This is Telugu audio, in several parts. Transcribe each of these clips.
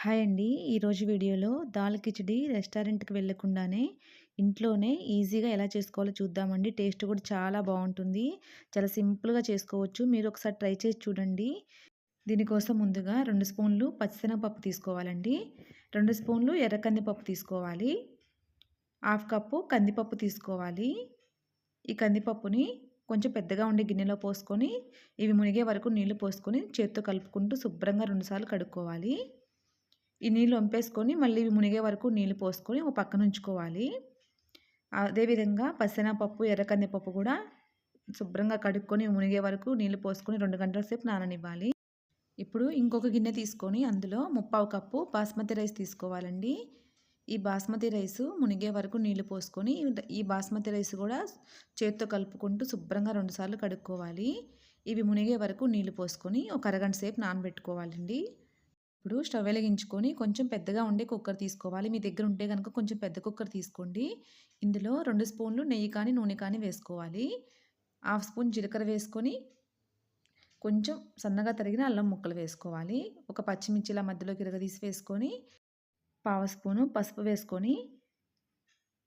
హాయ్ అండి. ఈరోజు వీడియోలో దాల్ కిచడి రెస్టారెంట్‌కి వెళ్ళకుండానే ఇంట్లోనే ఈజీగా ఎలా చేసుకోవాలో చూద్దామండి. టేస్ట్ కూడా చాలా బాగుంటుంది చాలా సింపుల్‌గా చేసుకోవచ్చు. మీరు ఒకసారి ట్రై చేసి చూడండి. దీనికోసం ముందుగా రెండు స్పూన్లు పచ్చిశనగపప్పు తీసుకోవాలండి. రెండు స్పూన్లు ఎర్ర కందిపప్పు తీసుకోవాలి. హాఫ్ కప్పు కందిపప్పు తీసుకోవాలి. ఈ కందిపప్పుని కొంచెం పెద్దగా ఉండే గిన్నెలో పోసుకొని ఇవి మునిగే వరకు నీళ్ళు పోసుకొని చేత్తో కలుపుకుంటూ శుభ్రంగా రెండుసార్లు కడుక్కోవాలి. ఈ నీళ్ళు వంపేసుకొని మళ్ళీ ఇవి మునిగే వరకు నీళ్ళు పోసుకొని ఒక పక్కన ఉంచుకోవాలి. అదేవిధంగా పచ్చెనగపప్పు, ఎర్ర కందిపప్పు కూడా శుభ్రంగా కడుక్కొని మునిగే వరకు నీళ్ళు పోసుకొని రెండు గంటల సేపు నాననివ్వాలి. ఇప్పుడు ఇంకొక గిన్నె తీసుకొని అందులో ముప్పావు కప్పు బాస్మతి రైస్ తీసుకోవాలండి. ఈ బాస్మతి రైస్ మునిగే వరకు నీళ్ళు పోసుకొని ఈ బాస్మతి రైస్ కూడా చేత్తో కలుపుకుంటూ శుభ్రంగా రెండుసార్లు కడుక్కోవాలి. ఇవి మునిగే వరకు నీళ్ళు పోసుకొని ఒక అరగంట సేపు నానబెట్టుకోవాలండి. ఇప్పుడు స్టవ్ వెలిగించుకొని కొంచెం పెద్దగా ఉండే కుక్కర్ తీసుకోవాలి. మీ దగ్గర ఉంటే కనుక కొంచెం పెద్ద కుక్కర్ తీసుకోండి. ఇందులో రెండు స్పూన్లు నెయ్యి కానీ, నూనె కానీ వేసుకోవాలి. హాఫ్ స్పూన్ జీలకర్ర వేసుకొని కొంచెం సన్నగా తరిగిన అల్లం ముక్కలు వేసుకోవాలి. ఒక పచ్చిమిర్చి ఇలా మధ్యలోకి ఇరగదీసి వేసుకొని పావు స్పూను పసుపు వేసుకొని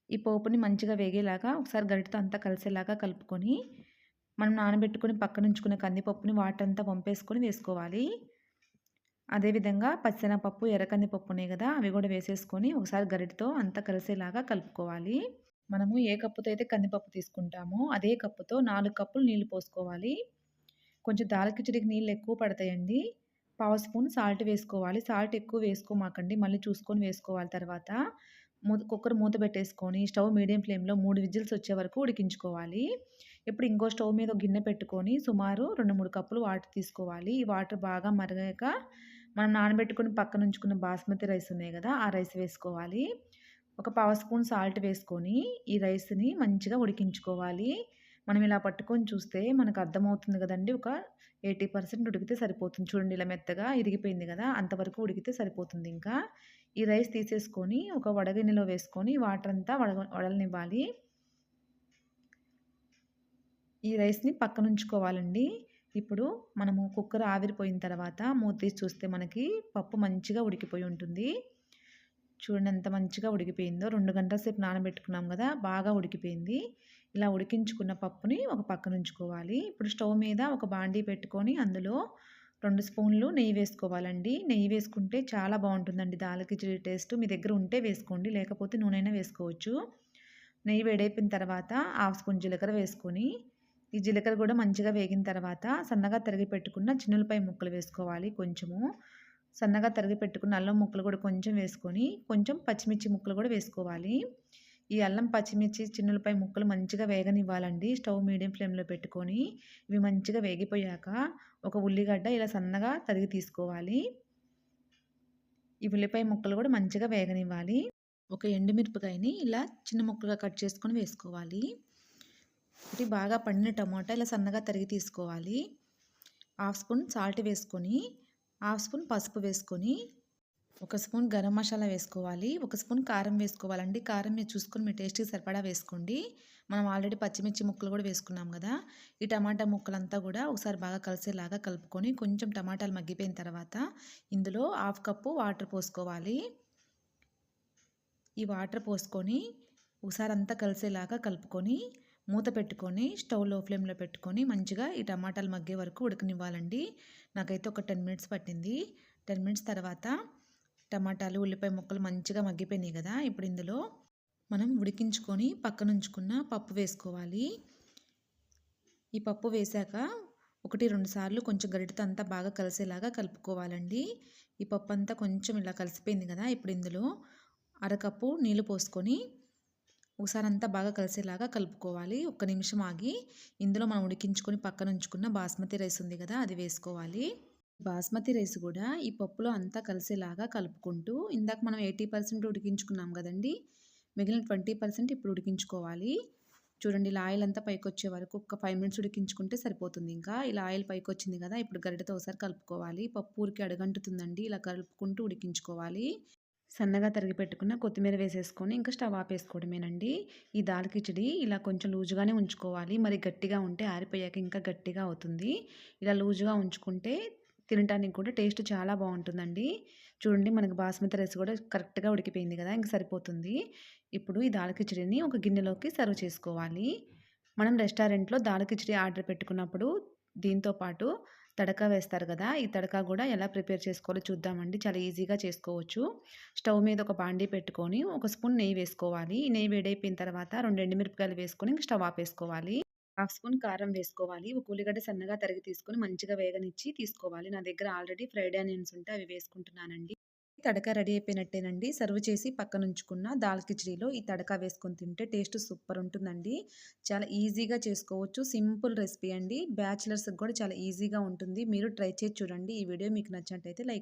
ఈ పోపుని మంచిగా వేగేలాగా ఒకసారి గరిటతో అంతా కలిసేలాగా కలుపుకొని మనం నానబెట్టుకొని పక్కనుంచుకునే కందిపప్పుని వాటర్ అంతా పంపేసుకొని వేసుకోవాలి. అదేవిధంగా పచ్చనపప్పు ఎర్ర పప్పు ఉన్నాయి కదా! అవి కూడా వేసేసుకొని ఒకసారి గరిటెతో అంతా కలిసేలాగా కలుపుకోవాలి. మనము ఏ కప్పుతో అయితే కందిపప్పు తీసుకుంటామో అదే కప్పుతో నాలుగు కప్పులు నీళ్ళు పోసుకోవాలి. కొంచెం దాల్ నీళ్ళు ఎక్కువ పడతాయండి. పావు స్పూన్ సాల్ట్ వేసుకోవాలి. సాల్ట్ ఎక్కువ వేసుకోమాకండి. మళ్ళీ చూసుకొని వేసుకోవాలి తర్వాత. మూత కుక్కర్ మూత పెట్టేసుకొని స్టవ్ మీడియం ఫ్లేమ్‌లో మూడు విజిల్స్ వచ్చే వరకు ఉడికించుకోవాలి. ఇప్పుడు ఇంకో స్టవ్ మీద గిన్నె పెట్టుకొని సుమారు 2, 3 కప్పులు వాటర్ తీసుకోవాలి. ఈ వాటర్ బాగా మరిగాక మనం నానబెట్టుకొని పక్కన ఉంచుకున్న బాస్మతి రైస్ ఉన్నాయి కదా! ఆ రైస్ వేసుకోవాలి. ఒక పావు స్పూన్ సాల్ట్ వేసుకొని ఈ రైస్‌ని మంచిగా ఉడికించుకోవాలి. మనం ఇలా పట్టుకొని చూస్తే మనకు అర్థమవుతుంది కదండీ! ఒక 80% ఉడికితే సరిపోతుంది. చూడండి ఇలా మెత్తగా ఇరిగిపోయింది కదా! అంతవరకు ఉడికితే సరిపోతుంది ఇంకా. ఈ రైస్ తీసేసుకొని ఒక వడగిన్నెలో వేసుకొని వాటర్ అంతా వడగ వడలనివ్వాలి. ఈ రైస్‌ని పక్కన ఉంచుకోవాలండి. ఇప్పుడు మనము కుక్కర్ ఆవిరిపోయిన తర్వాత మూత తీసి చూస్తే మనకి పప్పు మంచిగా ఉడికిపోయి ఉంటుంది. చూడండి ఎంత మంచిగా ఉడికిపోయిందో. రెండు గంటల సేపు నానబెట్టుకున్నాం కదా! బాగా ఉడికిపోయింది. ఇలా ఉడికించుకున్న పప్పుని ఒక పక్కన ఉంచుకోవాలి. ఇప్పుడు స్టవ్ మీద ఒక బాండీ పెట్టుకొని అందులో రెండు స్పూన్లు నెయ్యి వేసుకోవాలండి. నెయ్యి వేసుకుంటే చాలా బాగుంటుందండి దాల్ టేస్ట్. మీ దగ్గర ఉంటే వేసుకోండి. లేకపోతే నూనెైనా వేసుకోవచ్చు. నెయ్యి వేడైపోయిన తర్వాత హాఫ్ స్పూన్ జీలకర్ర వేసుకొని ఈ జీలకర్ర కూడా మంచిగా వేగిన తర్వాత సన్నగా తరిగి పెట్టుకున్న చిన్నులపాయ ముక్కలు వేసుకోవాలి కొంచెము. సన్నగా తరిగి పెట్టుకున్న అల్లం ముక్కలు కూడా కొంచెం వేసుకొని కొంచెం పచ్చిమిర్చి ముక్కలు కూడా వేసుకోవాలి. ఈ అల్లం, పచ్చిమిర్చి, చిన్నులపాయ ముక్కలు మంచిగా వేగనివ్వాలండి. స్టవ్ మీడియం ఫ్లేమ్‌లో పెట్టుకొని ఇవి మంచిగా వేగిపోయాక ఒక ఉల్లిగడ్డ ఇలా సన్నగా తరిగి తీసుకోవాలి. ఈ ఉల్లిపాయ ముక్కలు కూడా మంచిగా వేగనివ్వాలి. ఒక ఎండుమిరపకాయని ఇలా చిన్న ముక్కలుగా కట్ చేసుకొని వేసుకోవాలి. ఒకటి బాగా పండిన టమాటా ఇలా సన్నగా తరిగి తీసుకోవాలి. హాఫ్ స్పూన్ సాల్ట్ వేసుకొని, హాఫ్ స్పూన్ పసుపు వేసుకొని, ఒక స్పూన్ గరం మసాలా వేసుకోవాలి. ఒక స్పూన్ కారం వేసుకోవాలండి. కారం మీరు చూసుకొని మీ టేస్ట్‌కి సరిపడా వేసుకోండి. మనం ఆల్రెడీ పచ్చిమిర్చి ముక్కలు కూడా వేసుకున్నాం కదా! ఈ టమాటా ముక్కలంతా కూడా ఒకసారి బాగా కలిసేలాగా కలుపుకొని కొంచెం టమాటాలు మగ్గిపోయిన తర్వాత ఇందులో హాఫ్ కప్పు వాటర్ పోసుకోవాలి. ఈ వాటర్ పోసుకొని ఒకసారి అంతా కలిసేలాగా కలుపుకొని మూత పెట్టుకొని స్టవ్లో ఫ్లేమ్‌లో పెట్టుకొని మంచిగా ఈ టమాటాలు మగ్గే వరకు ఉడకనివ్వాలండి. నాకైతే ఒక 10 మినిట్స్ పట్టింది. 10 మినిట్స్ తర్వాత టమాటాలు, ఉల్లిపాయ ముక్కలు మంచిగా మగ్గిపోయినాయి కదా! ఇప్పుడు ఇందులో మనం ఉడికించుకొని పక్కనుంచుకున్న పప్పు వేసుకోవాలి. ఈ పప్పు వేశాక 1, 2 సార్లు కొంచెం గరిటతో అంతా బాగా కలిసేలాగా కలుపుకోవాలండి. ఈ పప్పు అంతా కొంచెం ఇలా కలిసిపోయింది కదా! ఇప్పుడు ఇందులో అరకప్పు నీళ్ళు పోసుకొని ఒకసారి అంతా బాగా కలిసేలాగా కలుపుకోవాలి. ఒక్క నిమిషం ఆగి ఇందులో మనం ఉడికించుకొని పక్కన ఉంచుకున్న బాస్మతి రైస్ ఉంది కదా! అది వేసుకోవాలి. బాస్మతి రైస్ కూడా ఈ పప్పులో అంతా కలిసేలాగా కలుపుకుంటూ ఇందాక మనం 80% ఉడికించుకున్నాం కదండీ! మిగిలిన 20% ఇప్పుడు ఉడికించుకోవాలి. చూడండి ఇలా ఆయిల్ అంతా పైకొచ్చే వరకు ఒక ఫైవ్ మినిట్స్ ఉడికించుకుంటే సరిపోతుంది ఇంకా. ఇలా ఆయిల్ పైకి వచ్చింది కదా! ఇప్పుడు గరిటతో ఒకసారి కలుపుకోవాలి. పప్పు ఊరికే అడగంటుతుందండి ఇలా కలుపుకుంటూ ఉడికించుకోవాలి. సన్నగా తరిగి పెట్టుకున్న కొత్తిమీర వేసేసుకొని ఇంకా స్టవ్ ఆపేసుకోవడమేనండి. ఈ దాల్ కిచడి ఇలా కొంచెం లూజుగానే ఉంచుకోవాలి. మరి గట్టిగా ఉంటే ఆరిపోయాక ఇంకా గట్టిగా అవుతుంది. ఇలా లూజుగా ఉంచుకుంటే తినటానికి కూడా టేస్ట్ చాలా బాగుంటుందండి చూడండి మనకు బాస్మతి రైస్ కూడా కరెక్ట్గా ఉడికిపోయింది కదా ఇంక సరిపోతుంది ఇప్పుడు ఈ దాల్ కిచడిని ఒక గిన్నెలోకి సర్వ్ చేసుకోవాలి మనం రెస్టారెంట్లో దాల్ కిచడి ఆర్డర్ పెట్టుకున్నప్పుడు దీంతో పాటు తడక వేస్తారు కదా! ఈ తడక కూడా ఎలా ప్రిపేర్ చేసుకోవాలో చూద్దామండి. చాలా ఈజీగా చేసుకోవచ్చు. స్టవ్ మీద ఒక బాండీ పెట్టుకొని ఒక స్పూన్ నెయ్యి వేసుకోవాలి. ఈ నెయ్యి వేడైపోయిన తర్వాత రెండు ఎండుమిరపకాయలు వేసుకొని స్టవ్ ఆపేసుకోవాలి. హాఫ్ స్పూన్ కారం వేసుకోవాలి. ఒక ఉల్లిగడ్డ సన్నగా తరిగి తీసుకొని మంచిగా వేగనిచ్చి తీసుకోవాలి. నా దగ్గర ఆల్రెడీ ఫ్రైడ్ ఆనియన్స్ ఉంటే అవి వేసుకుంటున్నానండి. తడక రెడీ అయిపోయినట్టేనండి. సర్వ్ చేసి పక్కన ఉంచుకున్న దాల్ కిచడీలో ఈ తడక వేసుకొని తింటే టేస్ట్ సూపర్ ఉంటుందండి. చాలా ఈజీగా చేసుకోవచ్చు. సింపుల్ రెసిపీ అండి. బ్యాచిలర్స్కి కూడా చాలా ఈజీగా ఉంటుంది. మీరు ట్రై చేసి చూడండి. ఈ వీడియో మీకు నచ్చినట్టయితే లైక్